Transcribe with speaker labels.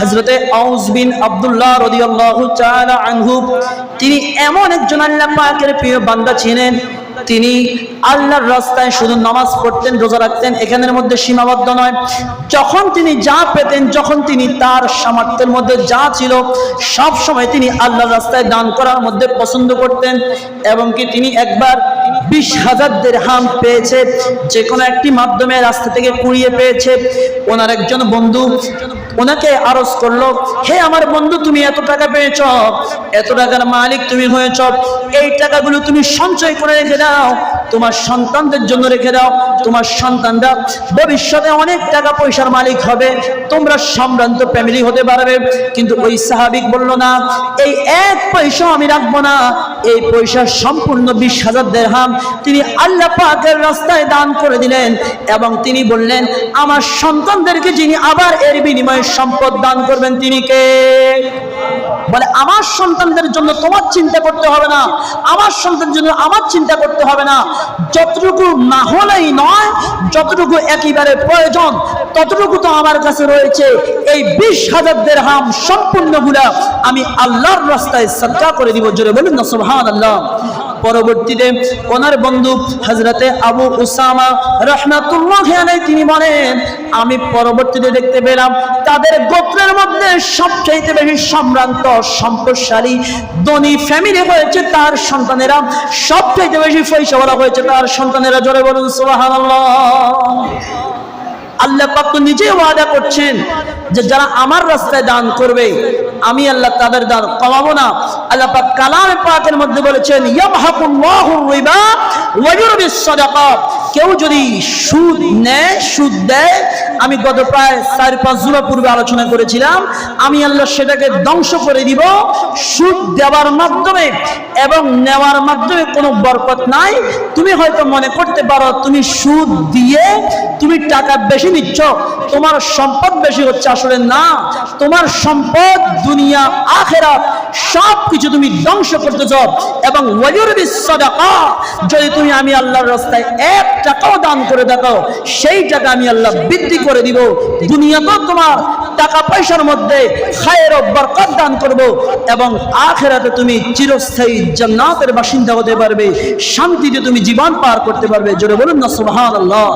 Speaker 1: হজরতে আউস বিন আব্দুল্লাহ রদিয়াল্লাহু তাআলা আনহু, তিনি এমন একজন আল্লাহ পাকের প্রিয় বান্দা ছিলেন তিনি আল্লাহর রাস্তায় শুধু নামাজ পড়তেন, রোজা রাখতেন, এখানের মধ্যে সীমাবদ্ধ নয়। যখন তিনি যা পেতেন, যখন তিনি তার সামর্থ্যের মধ্যে যা ছিল, সব সময় তিনি আল্লাহর রাস্তায় দান করার মধ্যে পছন্দ করতেন এবং কি তিনি একবার বিশ হাজার দেড়হাম পেয়েছে, যে কোনো একটি মাধ্যমে রাস্তা থেকে কুড়িয়ে পেয়েছে। ওনার একজন বন্ধু ওনাকে আরজ করল, হে আমার বন্ধু, তুমি এত টাকা পেয়েছ, এত টাকার মালিক তুমি হয়েছ, এই টাকাগুলো তুমি সঞ্চয় করে রেখে দাও, তোমার সন্তানদের জন্য রেখে দাও, তোমার সন্তানরা ভবিষ্যতে অনেক টাকা পয়সার মালিক হবে, তোমরা সম্ভ্রান্ত ফ্যামিলি হতে পারবে। কিন্তু ওই সাহাবিক বলল না, এই এক পয়সা আমি রাখব না, এই পয়সা সম্পূর্ণ বিশ হাজার দেড়হাম তিনি আল্লাহ পাকের রাস্তায় দান করে দিলেন এবং তিনি বললেন, আমার সন্তানদেরকে যিনি আবার এর বিনিময়ে সম্পদ দান করবেন তিনি কে? বলে, আমার সন্তানদের জন্য তোমার চিন্তা করতে হবে না। আমার সন্তানের জন্য আমার চিন্তা করতে হবে না। যতটুকু না হলেই নয়, যতটুকু একেবারে প্রয়োজন, ততটুকু তো আমার কাছে রয়েছে। এই বিশ হাজার দের হাম সম্পূর্ণগুলা আমি আল্লাহর রাস্তায় সজ্জা করে দিব। জোরে বলুন না সুবহান আল্লাহ পরবর্তীতে ওনার বন্ধু হজরতে আবু উসামা রহমাতুল্লাহ তিনি বলেন, আমি পরবর্তীতে দেখতে পেলাম তাদের গোত্রের মধ্যে সবচাইতে বেশি সম্ভ্রান্ত, সম্পদশালী, ধনী ফ্যামিলি হয়েছে তার সন্তানেরা। সবচাইতে বেশি পয়সাওয়ালা হয়েছে তার সন্তানেরা। জোরে বলুন আল্লাহ পাক নিজে ওয়াদা করছেন যে যারা আমার রাস্তায় দান করবে আমি আল্লাহ তাদের দান কমাবো না। আল্লাহ পাক কালাম পাকের মধ্যে বলেছেন কেউ যদি সুদ নেয়, সুদ দেয় আমি গত প্রায় চার, পাঁচ জুমা পূর্বে আলোচনা করেছিলাম, আমি আল্লাহ সেটাকে ধ্বংস করে দিব, সুদ দেওয়ার মাধ্যমে এবং নেওয়ার মাধ্যমে কোনো বরকত নাই। তুমি হয়তো মনে করতে পারো, তুমি সুদ দিয়ে তুমি টাকা বেশি নিচ্ছ, তোমার সম্পদ বেশি হচ্ছে। আসলে না, তোমার সম্পদ দুনিয়া আখেরা সব কিছু তুমি ধ্বংস করতে চাও এবং যদি তুমি আমি আল্লাহর রাস্তায় এক টাকাও দান করে দেখো সেই টাকা আমি আল্লাহ বৃদ্ধি করে দিব। দুনিয়াতেও তোমার টাকা পয়সার মধ্যে খায়ের বরকত দান করব এবং আখেরাতে তুমি চিরস্থায়ী জান্নাতের বাসিন্দা হতে পারবে। শান্তিতে তুমি জীবন পার করতে পারবে। জোরে বলুন না, সুবহানাল্লাহ।